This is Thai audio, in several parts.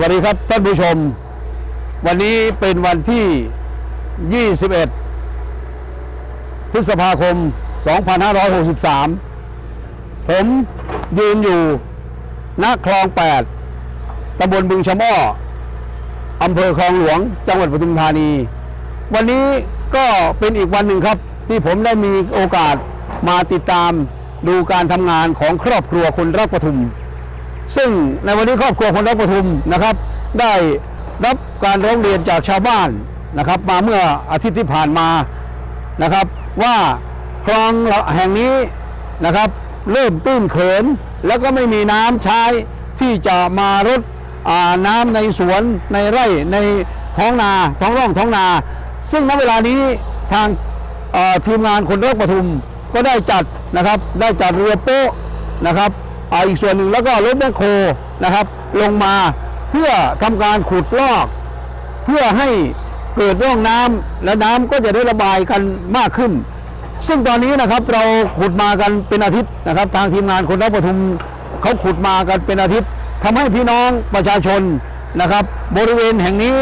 วัสดีครับท่านผู้ชม วันนี้เป็นวันที่ 21 พฤษภาคม 2563 ผมยืนอยู่ณคลอง 8ตำบลบึงชะม่ออำเภอคลองหลวง จังหวัดปทุมธานี วันนี้ก็เป็นอีกวันหนึ่งครับ ที่ผมได้มีโอกาสมาติดตามดูการทำงานของครอบครัวคนรักปทุม ซึ่งในวันนี้ครอบครัวคนรักปทุมนะครับ ได้รับการร้องเรียนจากชาวบ้านนะครับ มาเมื่ออาทิตย์ที่ผ่านมานะครับ ว่าคลองแห่งนี้นะครับ เริ่มตื้นเขิน แล้วก็ไม่มีน้ำใช้ที่จะมารดน้ำในสวนในไร่ในท้องนาท้องร่องท้องนา ซึ่งณเวลานี้ทางทีมงานคนรักปทุมก็ได้จัดนะครับ ได้จัดเรือโป๊ะนะครับ อีกส่วนหนึ่งแล้วก็รถแมคโครนะครับ ลงมาเพื่อทำการขุดลอก เพื่อให้เกิดร่องน้ำและน้ำก็จะได้ระบายกันมากขึ้น ซึ่งตอนนี้นะครับเราขุดมากันเป็นอาทิตย์นะครับ ทางทีมงานคนรักปทุมเขาขุดมากันเป็นอาทิตย์ทำให้พี่น้องประชาชนนะครับ บริเวณแห่งนี้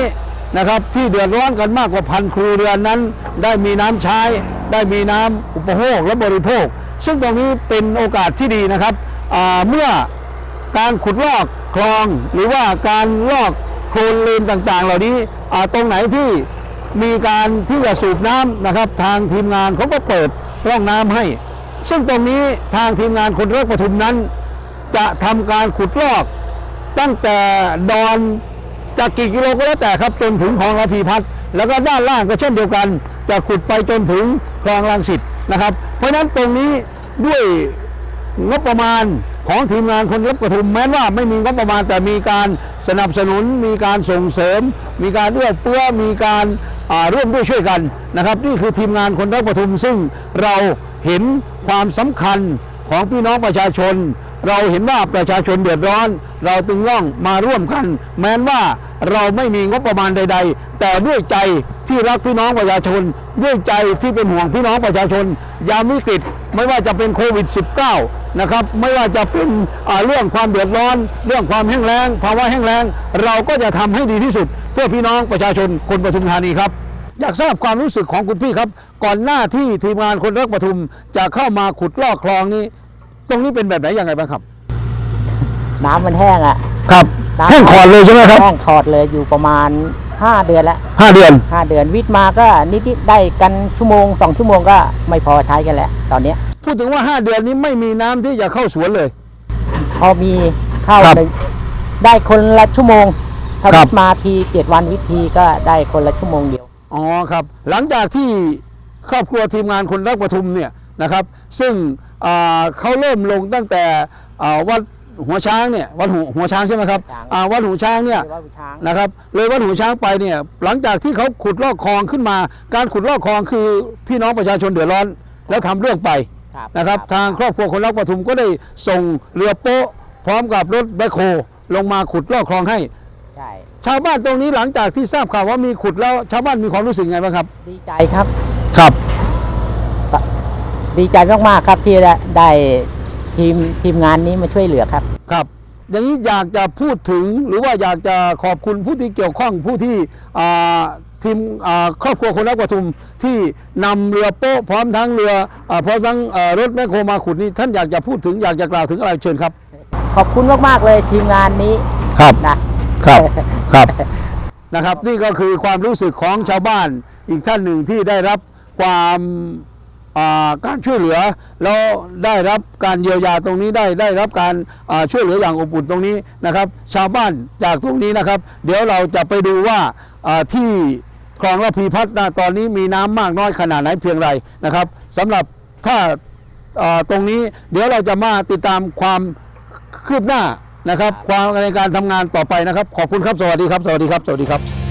นะครับ ที่เดือดร้อนกันมากกว่าพันครัวเรือนนั้น ได้มีน้ำใช้ ได้มีน้ำอุปโภคและบริโภค ซึ่งตรงนี้เป็นโอกาสที่ดีนะครับ เมื่อการขุดลอกคลองหรือว่าการลอกโคลนเลนต่างๆ เหล่านี้ตรงไหนที่มีการที่จะสูบน้ำนะครับ ทางทีมงานเขาก็เปิดร่องน้ำให้ ซึ่งตรงนี้ทางทีมงานคนรักปทุมนั้น จะทำการขุดลอก ตั้งแต่ดอนจากกี่กิโลก็แล้วแต่ครับจนถึงคลองระพีพัฒน์แล้วก็ด้านล่างก็เช่นเดียวกัน จะขุดไปจนถึงคลองรังสิตนะครับ เพราะฉะนั้นตรงนี้ด้วย งบประมาณของทีมงานคนรับกระทุมแม้ว่าไม่มีงบประมาณแต่มีการสนับสนุน มีการส่งเสริม มีการเอื้อเฟื้อมีการร่วมด้วยช่วยกันนะครับ นี่คือทีมงานคนรับกระทุมซึ่งเราเห็นความสำคัญของพี่น้องประชาชน เราเห็นว่าประชาชนเดือดร้อน เราจึงต้องมาร่วมกัน แม้ว่าเราไม่มีงบประมาณใด ๆ แต่ด้วยใจที่รักพี่น้องประชาชน ด้วยใจที่เป็นห่วงพี่น้องประชาชน ยามวิกฤตไม่ว่าจะเป็นโควิด -19 นะครับ ไม่ว่าจะเป็นอ่าเรื่องความเดือดร้อน เรื่องความแห้งแล้งภาวะแห้งแล้ง เราก็จะทำให้ดีที่สุด เพื่อพี่น้องประชาชนคนปทุมธานีครับ อยากทราบความรู้สึกของคุณพี่ครับ ก่อนหน้าที่ทีมงานคนรักปทุมจะเข้ามาขุดลอกคลองนี้ ตรงนี้เป็นแบบไหนยังไงบ้างครับ น้ำมันแห้งอะครับน้ำแห้งขอดเลยใช่ไหมครับแห้งขอดเลยอยู่ประมาณ5เดือนแล้วห้าเดือน5เดือนวิทย์มาก็นิดๆได้กันชั่วโมงสองชั่วโมงก็ไม่พอใช้กันแล้วตอนเนี้ย พูดถึงว่า5เดือนนี้ไม่มีน้ำที่จะเข้าสวนเลย พอมีเข้าครับได้ได้คนละชั่วโมงถ้าครับ วิทย์มาทีเจ็ดวันวิธีก็ได้คนละชั่วโมงเดียว อ๋อครับ หลังจากที่ครอบครัวทีมงานคนรักปทุมเนี่ยนะครับ ซึ่งอ่าเขาเริ่มลงตั้งแต่อ่าวัดหัวช้างเนี่ยวัดหัวหัวช้างใช่ไหมครับช้าง อ่าวัดหัวช้างเนี่ยว่าผู้ช้าง นะครับเลยวัดหัวช้างไปเนี่ยหลังจากที่เขาขุดลอกคลองขึ้นมา การขุดลอกคลองคือพี่น้องประชาชนเดือดร้อน แล้วทำเรื่องไปครับ นะครับ ทางครอบครัวคนรักปทุมก็ได้ส่งเรือโป๊ะพร้อมกับรถแบคโฮลงมาขุดลอกคลองให้ใช่ชาวบ้านตรงนี้หลังจากที่ทราบข่าวว่ามีขุดแล้วชาวบ้านมีความรู้สึกไงบ้างครับ ดีใจครับครับ ดีใจมากๆครับที่ได้ได้ทีมทีมงานนี้มาช่วยเหลือครับครับอย่างนี้อยากจะพูดถึงหรือว่าอยากจะขอบคุณผู้ที่เกี่ยวข้องผู้ที่อ่า ทีมอ่าครอบครัวคนรักปทุมที่นำเรือโป๊ะพร้อมทั้งเรืออาพร้อมทั้งเอ่อรถแมคโครมาขุดนี่ท่านอยากจะพูดถึงอยากจะกล่าวถึงอะไรเชิญครับ ขอบคุณมากๆเลยทีมงานนี้ครับนะครับครับนะครับนี่ก็คือความรู้สึกของชาวบ้านอีกท่านหนึ่งที่ได้รับความอ่าการช่วยเหลือแล้วได้รับการเยียวยาตรงนี้ได้ได้รับการอ่าช่วยเหลืออย่างอบอุ่นตรงนี้นะครับ ชาวบ้านจากตรงนี้นะครับ เดี๋ยวเราจะไปดูว่าอ่าที่ คลองระพีพัฒน์นะตอนนี้มีน้ำมากน้อยขนาดไหนเพียงไรนะครับสำหรับถ้าอ่าตรงนี้เดี๋ยวเราจะมาติดตามความคืบหน้านะครับ ความในการทำงานต่อไปนะครับ ขอบคุณครับสวัสดีครับ สวัสดีครับ สวัสดีครับ